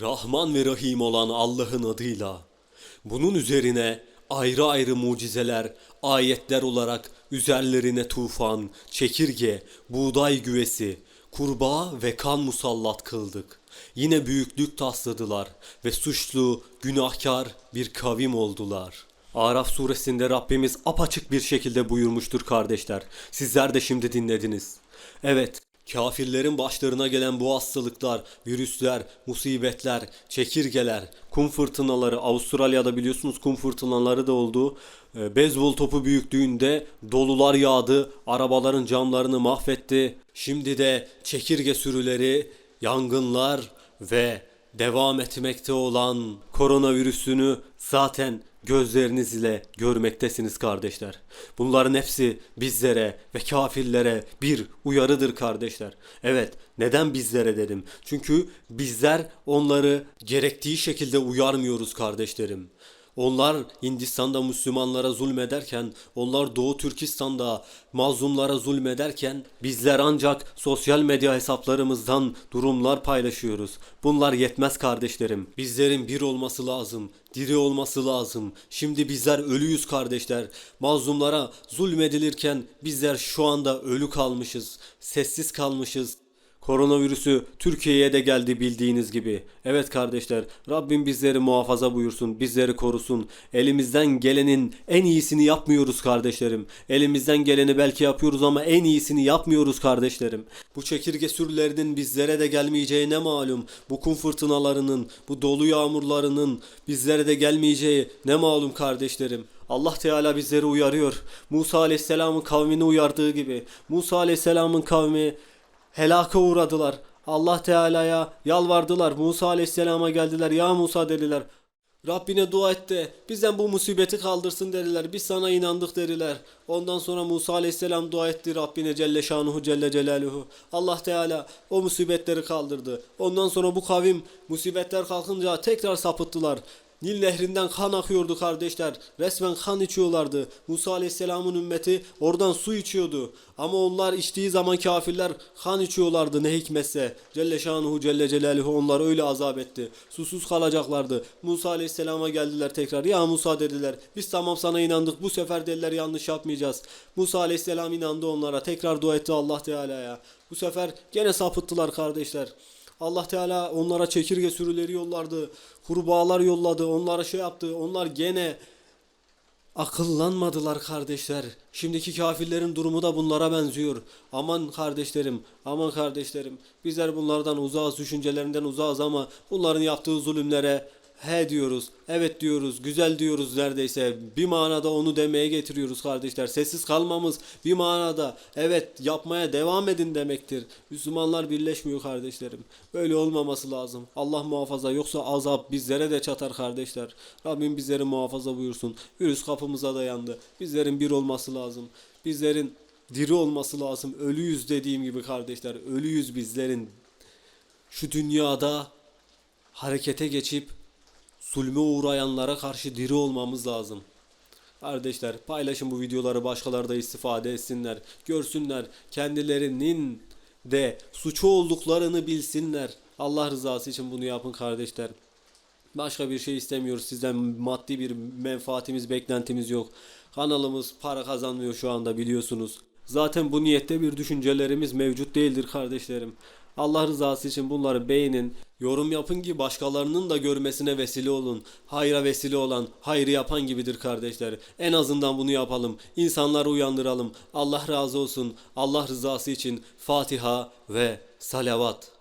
Rahman ve Rahim olan Allah'ın adıyla. Bunun üzerine ayrı ayrı mucizeler, ayetler olarak üzerlerine tufan, çekirge, buğday güvesi, kurbağa ve kan musallat kıldık. Yine büyüklük tasladılar ve suçlu, günahkar bir kavim oldular. Araf suresinde Rabbimiz apaçık bir şekilde buyurmuştur kardeşler. Sizler de şimdi dinlediniz. Evet, Kafirlerin başlarına gelen bu hastalıklar, virüsler, musibetler, çekirgeler, kum fırtınaları, Avustralya'da biliyorsunuz kum fırtınaları da oldu. Ee, Beyzbol topu büyüklüğünde dolular yağdı, arabaların camlarını mahvetti. Şimdi de çekirge sürüleri, yangınlar ve devam etmekte olan koronavirüsünü zaten gözleriniz ile görmektesiniz kardeşler. Bunların hepsi bizlere ve kafirlere bir uyarıdır kardeşler. Evet, neden bizlere dedim? Çünkü bizler onları gerektiği şekilde uyarmıyoruz kardeşlerim. Onlar Hindistan'da Müslümanlara zulmederken, onlar Doğu Türkistan'da mazlumlara zulmederken bizler ancak sosyal medya hesaplarımızdan durumlar paylaşıyoruz. Bunlar yetmez kardeşlerim. Bizlerin bir olması lazım, diri olması lazım. Şimdi bizler ölüyüz kardeşler. Mazlumlara zulmedilirken bizler şu anda ölü kalmışız, sessiz kalmışız. Koronavirüsü Türkiye'ye de geldi bildiğiniz gibi. Evet kardeşler, Rabbim bizleri muhafaza buyursun, bizleri korusun. Elimizden gelenin en iyisini yapmıyoruz kardeşlerim. Elimizden geleni belki yapıyoruz ama en iyisini yapmıyoruz kardeşlerim. Bu çekirge sürülerinin bizlere de gelmeyeceği ne malum. Bu kum fırtınalarının, bu dolu yağmurlarının bizlere de gelmeyeceği ne malum kardeşlerim. Allah Teala bizleri uyarıyor. Musa Aleyhisselam'ın kavmini uyardığı gibi. Musa Aleyhisselam'ın kavmi helaka uğradılar. Allah Teala'ya yalvardılar. Musa Aleyhisselam'a geldiler. Ya Musa dediler. Rabbine dua et de bizden bu musibeti kaldırsın dediler. Biz sana inandık dediler. Ondan sonra Musa Aleyhisselam dua etti Rabbine Celle Şanuhu Celle Celaluhu. Allah Teala o musibetleri kaldırdı. Ondan sonra bu kavim musibetler kalkınca tekrar sapıttılar. Nil nehrinden kan akıyordu kardeşler. Resmen kan içiyorlardı. Musa Aleyhisselam'ın ümmeti oradan su içiyordu. Ama onlar içtiği zaman kafirler kan içiyorlardı ne hikmetse. Celle şanuhu celle celaluhu onlar öyle azap etti. Susuz kalacaklardı. Musa Aleyhisselam'a geldiler tekrar. Ya Musa dediler. Biz tamam sana inandık. Bu sefer dediler yanlış yapmayacağız. Musa Aleyhisselam inandı onlara. Tekrar dua etti Allah Teala'ya. Bu sefer gene sapıttılar kardeşler. Allah Teala onlara çekirge sürüleri yollardı. Kurbağalar yolladı. Onlara şey yaptı. Onlar gene akıllanmadılar kardeşler. Şimdiki kafirlerin durumu da bunlara benziyor. Aman kardeşlerim, aman kardeşlerim. Bizler bunlardan uzağız, düşüncelerinden uzağız ama bunların yaptığı zulümlere he diyoruz, evet diyoruz, güzel diyoruz neredeyse. Bir manada onu demeye getiriyoruz kardeşler. Sessiz kalmamız bir manada evet yapmaya devam edin demektir. Müslümanlar birleşmiyor kardeşlerim. Böyle olmaması lazım. Allah muhafaza yoksa azap bizlere de çatar kardeşler. Rabbim bizleri muhafaza buyursun. Virüs kapımıza dayandı. Bizlerin bir olması lazım. Bizlerin diri olması lazım. Ölüyüz dediğim gibi kardeşler. Ölüyüz bizlerin. Şu dünyada harekete geçip zulme uğrayanlara karşı diri olmamız lazım. Kardeşler paylaşın bu videoları başkaları da istifade etsinler. Görsünler kendilerinin de suçu olduklarını bilsinler. Allah rızası için bunu yapın kardeşler. Başka bir şey istemiyoruz. Sizden maddi bir menfaatimiz, beklentimiz yok. Kanalımız para kazanmıyor şu anda biliyorsunuz. Zaten bu niyette bir düşüncelerimiz mevcut değildir kardeşlerim. Allah rızası için bunları beğenin, yorum yapın ki başkalarının da görmesine vesile olun. Hayra vesile olan, hayrı yapan gibidir kardeşler. En azından bunu yapalım. İnsanları uyandıralım. Allah razı olsun. Allah rızası için Fatiha ve salavat.